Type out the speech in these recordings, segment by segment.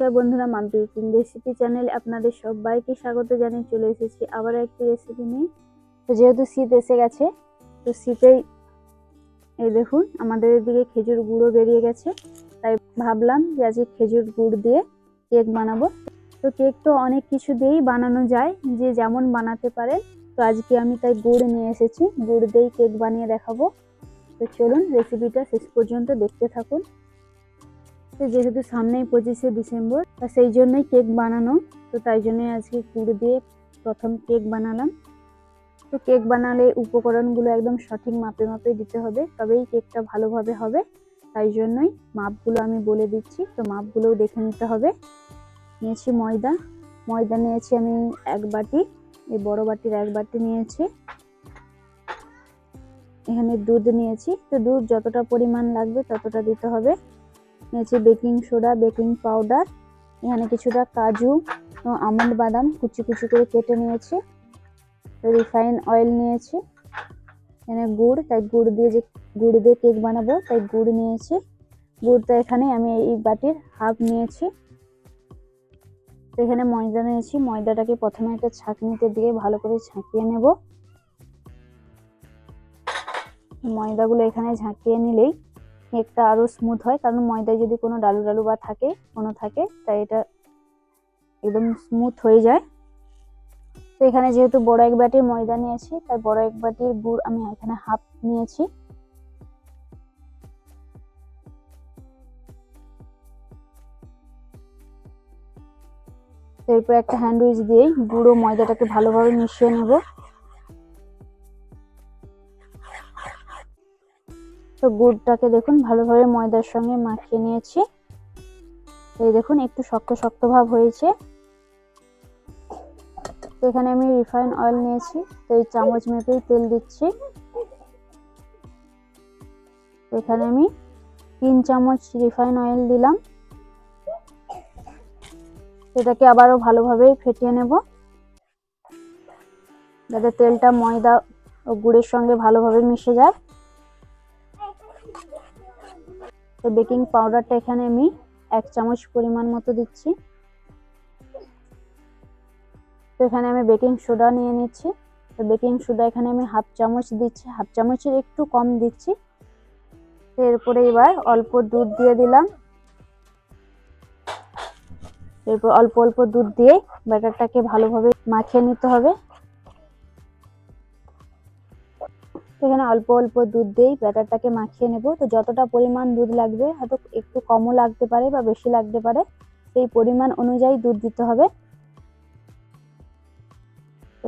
নমস্কার বন্ধুরা Mampi cooking recipe চ্যানেলে আপনাদের সবাইকে স্বাগত জানিয়ে চলে এসেছি আবার একটি রেসিপি নিয়ে। তো যেহেতু শীত এসে গেছে, তো শীতেই এই দেখুন, আমাদের এদিকে খেজুর গুঁড়ো বেরিয়ে গেছে। তাই ভাবলাম যে আজকে খেজুর গুড় দিয়ে কেক বানাবো। তো কেক তো অনেক কিছু দিয়েই বানানো যায়, যে যেমন বানাতে পারে তো আজকে আমি তাই গুড় নিয়ে এসেছি, গুড় দিয়েই কেক বানিয়ে দেখাবো। তো চলুন রেসিপিটা শেষ পর্যন্ত দেখতে থাকুন। তো যেহেতু সামনেই পঁচিশে ডিসেম্বর, তা সেই জন্যই কেক বানানো। তো তাই জন্যই আজকে গুড় দিয়ে প্রথম কেক বানালাম। তো কেক বানালে উপকরণগুলো একদম সঠিক মাপে মাপে দিতে হবে, তবেই কেকটা ভালোভাবে হবে। তাই জন্যই মাপগুলো আমি বলে দিচ্ছি। তো মাপগুলোও দেখে নিতে হবে। নিয়েছি ময়দা। ময়দা নিয়েছি আমি এক বাটি, এই বড় বাটির এক বাটি নিয়েছি। এখানে দুধ নিয়েছি। তো দুধ যতটা পরিমাণ লাগবে ততটা দিতে হবে। নিয়েছি বেকিং সোডা, বেকিং পাউডার, এখানে কিছুটা কাজু আমন্ড বাদাম কুচি কুচি করে কেটে নিয়েছি। রিফাইন অয়েল নিয়েছি। এখানে গুড়, তাই গুড় দিয়ে যে, গুড় দিয়ে কেক বানাবো, তাই গুড় নিয়েছি। গুড়টা এখানে আমি এই বাটির হাফ নিয়েছি। এখানে ময়দা নিয়েছি। ময়দাটাকে প্রথমে একটা ছাঁকনিতে দিয়ে ভালো করে ছাঁকিয়ে নেব। ময়দাগুলো এখানে ঝাঁকিয়ে নিলেই কেকটা আরও স্মুথ হয়, কারণ ময়দায় যদি কোনো ডালু ডালু বা থাকে, কোনো থাকে, তাই এটা একদম স্মুথ হয়ে যায়। তো এখানে যেহেতু বড় এক বাটির ময়দা নিয়েছি, তাই বড় এক বাটির গুড় আমি এখানে হাফ নিয়েছি। এরপর একটা হ্যান্ড উইচ দিয়ে গুঁড়ো ময়দাটাকে ভালোভাবে মিশিয়ে নেব। তো গুড়টাকে দেখুন, ভালোভাবে ময়দার সঙ্গে মাখিয়ে নিয়েছি। এই দেখুন, একটু শক্ত শক্ত ভাব হয়েছে। তো এখানে আমি রিফাইন অয়েল নিয়েছি, তো এই চামচ মেপেই তেল দিচ্ছি। এখানে আমি তিন চামচ রিফাইন অয়েল দিলাম। এটাকে আবারও ভালোভাবে ফেটিয়ে নেব। যাতে তেলটা ময়দা ও গুড়ের সঙ্গে ভালোভাবে মিশে যায়। তো বেকিং পাউডারটা এখানে আমি এক চামচ পরিমাণ মতো দিচ্ছি। তো এখানে আমি বেকিং সোডা নিয়ে নিচ্ছি। তো বেকিং সোডা এখানে আমি হাফ চামচ দিচ্ছি। হাফ চামচের একটু কম দিচ্ছি। এরপরে এবার অল্প দুধ দিয়ে দিলাম। এরপর অল্প অল্প দুধ দিয়ে ব্যাটারটাকে ভালোভাবে মাখিয়ে নিতে হবে। এখানে অল্প অল্প দুধ দিয়েই ব্যাটারটাকে মাখিয়ে নেব। তো যতটা পরিমাণ দুধ লাগবে, হয়তো একটু কমও লাগতে পারে বা বেশি লাগতে পারে, সেই পরিমাণ অনুযায়ী দুধ দিতে হবে।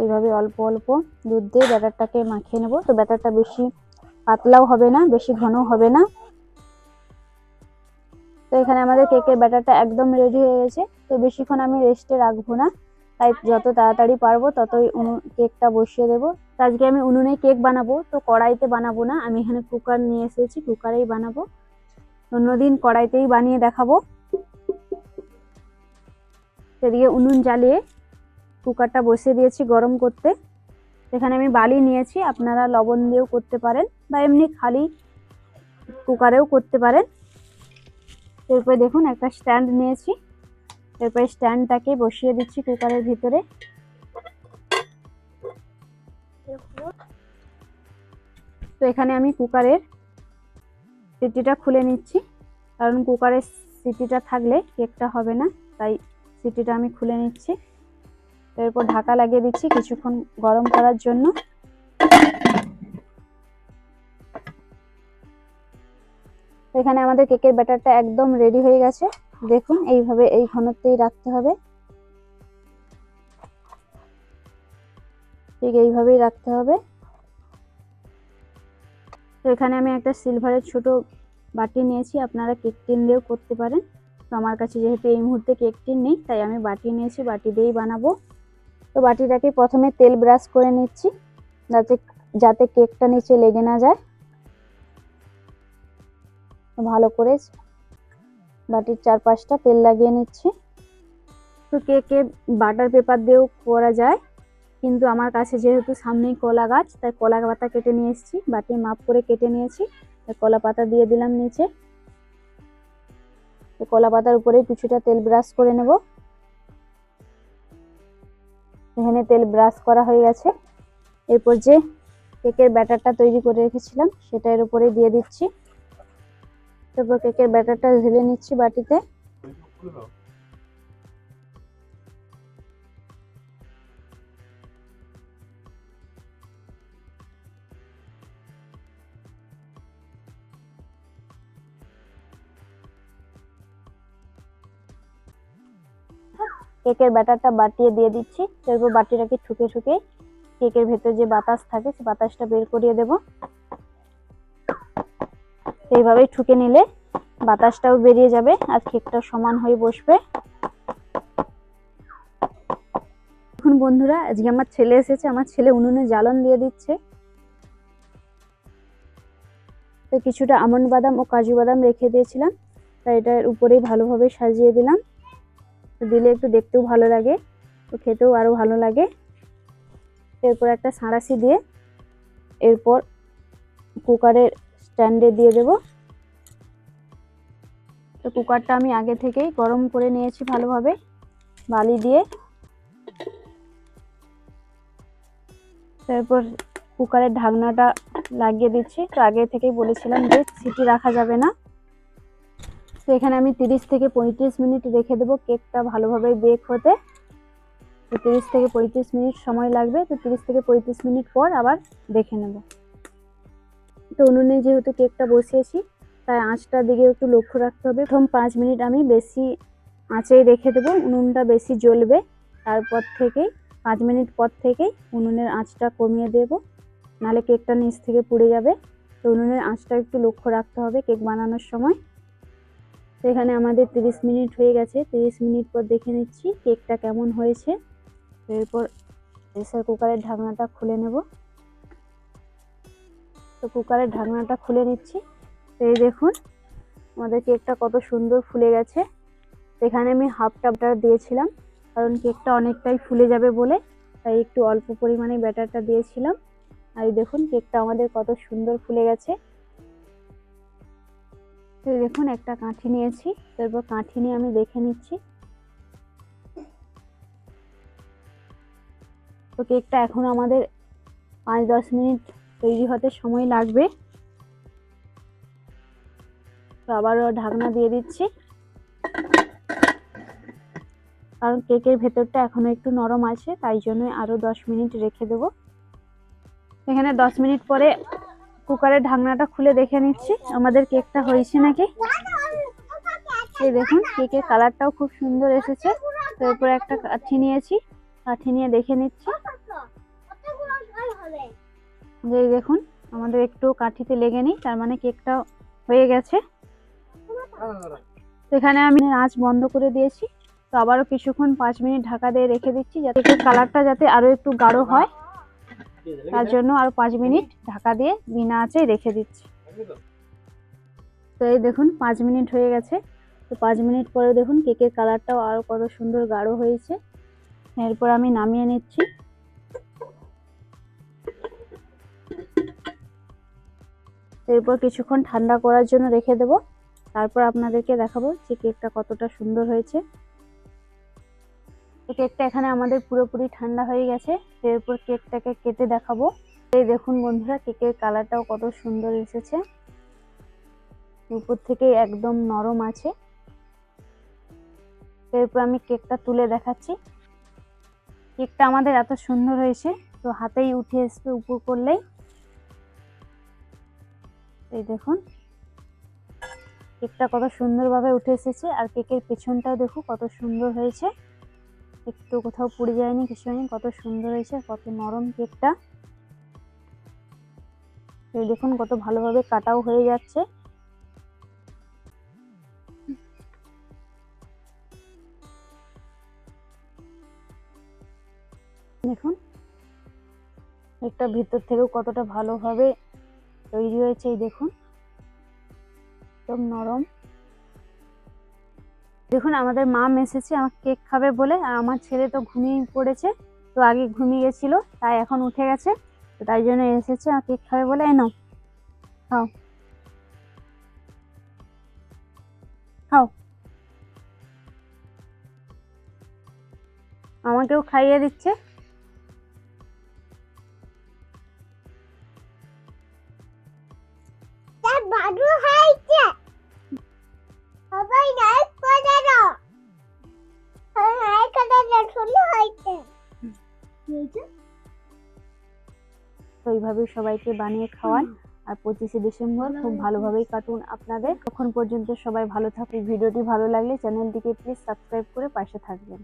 এইভাবে অল্প অল্প দুধ দিয়ে ব্যাটারটাকে মাখিয়ে নেব। তো ব্যাটারটা বেশি পাতলাও হবে না, বেশি ঘনও হবে না। তো এখানে আমাদের কেকের ব্যাটারটা একদম রেডি হয়ে গেছে। তো বেশিক্ষণ আমি রেস্টে রাখব না। তাই যত তাড়াতাড়ি পারব, ততই কেকটা বসিয়ে দেবো। তো আজকে আমি উনুনে কেক বানাবো, তো কড়াইতে বানাবো না, আমি এখানে কুকার নিয়ে এসেছি, কুকারেই বানাবো। অন্যদিন কড়াইতেই বানিয়ে দেখাবো। সেদিকে উনুন জ্বালিয়ে কুকারটা বসিয়ে দিয়েছি গরম করতে। এখানে আমি বালি নিয়েছি, আপনারা লবণ দিয়েও করতে পারেন, বা এমনি খালি কুকারেও করতে পারেন। এরপরে দেখুন, একটা স্ট্যান্ড নিয়েছি। এরপরে স্ট্যান্ডটাকে বসিয়ে দিচ্ছি কুকারের ভিতরে। তো এখানে আমি কুকারের সিটিটা খুলে নিচ্ছি। কারণ কুকারের সিটিটা থাকলে কেকটা হবে না, তাই সিটিটা আমি খুলে নিচ্ছি। এরপর ঢাকা লাগিয়ে দিচ্ছি কিছুক্ষণ গরম করার জন্য। এখানে আমাদের কেকের ব্যাটারটা একদম রেডি হয়ে গেছে। দেখুন, এইভাবে এই ঘনত্বেই রাখতে হবে। ঠিক এইভাবেই রাখতে হবে। তো এখানে আমি একটা সিলভারের ছোট বাটি নিয়েছি, আপনারা কেক টিন দিয়েও করতে পারেন। তো আমার কাছে যেহেতু এই মুহূর্তে কেক টিন নেই, তাই আমি বাটি নিয়েছি, বাটি দিয়েই বানাবো। তো বাটিটাকে প্রথমে তেল ব্রাশ করে নিচ্ছি, যাতে যাতে কেকটা নিচে লেগে না যায়। ভালো করে বাটির চারপাশটা তেল লাগিয়ে নিচ্ছি। তো কেকে বাটার পেপার দিয়েও করা যায়। কিন্তু আমার কাছে যেহেতু সামনেই কলা গাছ, তাই কলা পাতা কেটে নিয়ে এসেছি বাটি মাপ করে কেটে নিয়েছি। কলা পাতা দিয়ে দিলাম নিচে। কলা পাতার উপরে কিছুটা তেল ব্রাশ করে নেব। এখানে তেল ব্রাশ করা হয়ে গেছে। এরপর যে কেকের ব্যাটারটা তৈরি করে রেখেছিলাম, সেটা এর উপরে দিয়ে দিচ্ছি। তারপর কেকের ব্যাটারটা ঢেলে নিচ্ছি বাটিতে। কেকের ব্যাটারটা বাটিয়ে দিয়ে দিচ্ছি। তারপর বাটিটাকে ঠুকে ঠুকে কেকের ভেতর যে বাতাস থাকে, সে বাতাসটা বের করিয়ে দেব। এইভাবেই ঠুকে নিলে বাতাসটাও বেরিয়ে যাবে আর কেকটা সমান হয়ে বসবে। এখন বন্ধুরা, আজকে আমার ছেলে এসেছে, আমার ছেলে উনুনে জ্বালন দিয়ে দিচ্ছে। তো কিছুটা আমন্ড বাদাম ও কাজু বাদাম রেখে দিয়েছিলাম, তাই এটার উপরেই ভালোভাবে সাজিয়ে দিলাম। তো দিলে একটু দেখতেও ভালো লাগে, তো খেতেও আরও ভালো লাগে। এরপর একটা সাঁড়াশি দিয়ে এরপর কুকারের স্ট্যান্ডে দিয়ে দেব। তো কুকারটা আমি আগে থেকেই গরম করে নিয়েছি ভালোভাবে, বালি দিয়ে। তারপর কুকারের ঢাকনাটা লাগিয়ে দিচ্ছি। তো আগে থেকেই বলেছিলাম যে সিটি রাখা যাবে না। তো এখানে আমি তিরিশ থেকে পঁয়ত্রিশ মিনিট রেখে দেবো কেকটা ভালোভাবে বেক হতে। তো তিরিশ থেকে পঁয়ত্রিশ মিনিট সময় লাগবে, তো তিরিশ থেকে পঁয়ত্রিশ মিনিট পর আবার দেখে নেব। তো উনুনে যেহেতু কেকটা বসিয়েছি, তাই আঁচটার দিকে একটু লক্ষ্য রাখতে হবে। প্রথম পাঁচ মিনিট আমি বেশি আঁচেই রেখে দেবো, উনুনটা বেশি জ্বলবে। তারপর থেকেই, পাঁচ মিনিট পর থেকেই উনুনের আঁচটা কমিয়ে দেব। নাহলে কেকটা নিচ থেকে পুড়ে যাবে। তো উনুনের আঁচটা একটু লক্ষ্য রাখতে হবে কেক বানানোর সময়। তো এখানে আমাদের তিরিশ মিনিট হয়ে গেছে। তিরিশ মিনিট পর দেখে নিচ্ছি কেকটা কেমন হয়েছে। এরপর প্রেসার কুকারের ঢাকনাটা খুলে নেব। তো কুকারের ঢাকনাটা খুলে নিচ্ছি। তো এই দেখুন, আমাদের কেকটা কত সুন্দর ফুলে গেছে। এখানে আমি হাফ টাপটা দিয়েছিলাম, কারণ কেকটা অনেকটাই ফুলে যাবে বলে, তাই একটু অল্প পরিমাণে ব্যাটারটা দিয়েছিলাম। আর দেখুন, কেকটা আমাদের কত সুন্দর ফুলে গেছে। তো দেখুন, একটা কাঠি নিয়েছি। তারপর কাঠি নিয়ে আমি দেখে নিচ্ছি। তো কেকটা এখন আমাদের পাঁচ দশ মিনিট তৈরি হতে সময় লাগবে। তো আবারও ঢাকনা দিয়ে দিচ্ছি। কারণ কেকের ভেতরটা এখনও একটু নরম আছে, তাই জন্য আরও দশ মিনিট রেখে দেবো। এখানে দশ মিনিট পরে কুকারের ঢাকনাটা খুলে দেখে নিচ্ছি। আমাদের কেকটা হয়েছে নাকি? এই দেখুন, কেকের কালারটাও খুব সুন্দর এসেছে। তারপরে একটা কাঠি নিয়েছি। কাঠি নিয়ে দেখে নিচ্ছি। যে দেখুন, আমাদের একটু কাঠিতে লেগে নেই, তার মানে কেকটা হয়ে গেছে। তো এখানে আমি আঁচ বন্ধ করে দিয়েছি। তো আবারও কিছুক্ষণ পাঁচ মিনিট ঢাকা দিয়ে রেখে দিচ্ছি, যাতে কালারটা যাতে আরও একটু গাঢ় হয়। তার জন্য আরও পাঁচ মিনিট ঢাকা দিয়ে বিনা আঁচে রেখে দিচ্ছি। তো এই দেখুন পাঁচ মিনিট হয়ে গেছে। তো পাঁচ মিনিট পরে দেখুন কেকের কালারটাও আরও কত সুন্দর গাঢ় হয়েছে। এরপর আমি নামিয়ে নিচ্ছি। এরপর কিছুক্ষণ ঠান্ডা করার জন্য রেখে দেব। তারপর আপনাদেরকে দেখাবো যে কেকটা কতটা সুন্দর হয়েছে। তো কেকটা এখানে আমাদের পুরোপুরি ঠান্ডা হয়ে গেছে। এরপর কেকটাকে কেটে দেখাবো। এই দেখুন বন্ধুরা, কেকের কালারটাও কত সুন্দর এসেছে। উপর থেকে একদম নরম আছে। এরপর আমি কেকটা তুলে দেখাচ্ছি। কেকটা আমাদের এত সুন্দর হয়েছে, তো হাতেই উঠে আসবে উপর করলেই। এই দেখুন, কেকটা কত সুন্দরভাবে উঠে এসেছে, আর কেকের পেছনটাও দেখুন কত সুন্দর হয়েছে। একটু কোথাও পুড়ে যায়নি, কিছু হয়নি। কত সুন্দর হয়েছে, কত নরম কেকটা। এই দেখুন, কত ভালোভাবে কাটাও হয়ে যাচ্ছে। দেখুন, কেকটা ভিতর থেকেও কতটা ভালোভাবে তৈরি হয়েছে, এই দেখুন। একদম নরম। দেখুন, আমাদের মা মেসেছে, আমাকে কেক খাবে বলে, আর আমার ছেলে তো ঘুমিয়ে পড়েছে, তো আগে ঘুমিয়ে গেছিল, তাই এখন উঠে গেছে, তো তাই জন্য এসেছে আমার কেক খাবে বলে এনো খাও। খাও। আমাকেও খাইয়ে দিচ্ছে। তো এইভাবে সবাইকে বানিয়ে খাওয়ান। আর পঁচিশে ডিসেম্বর খুব ভালোভাবেই কাটুন আপনাদের। তখন পর্যন্ত সবাই ভালো থাকুন। ভিডিওটি ভালো লাগলে চ্যানেলটিকে প্লিজ সাবস্ক্রাইব করে পাশে থাকবেন।